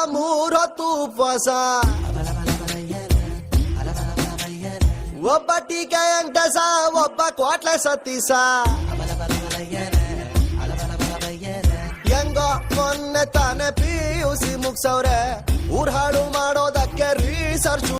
ಆವಾಸ ಮೂರ್ ಹೊತ್ತು ಉಪವಾಸ. ಒಬ್ಬ ಟೀಕೆ ಅಂಕಸ, ಒಬ್ಬ ಕ್ವಾಟ್ಲೆ ಸತ್ತೀಸ ಹೆಂಗೋ ಮೊನ್ನೆ ತಾನೆ ಪಿ ಯು ಸಿ ಮುಗ್ಸವ್ರೆ. ಊರ್ ಹಾಡು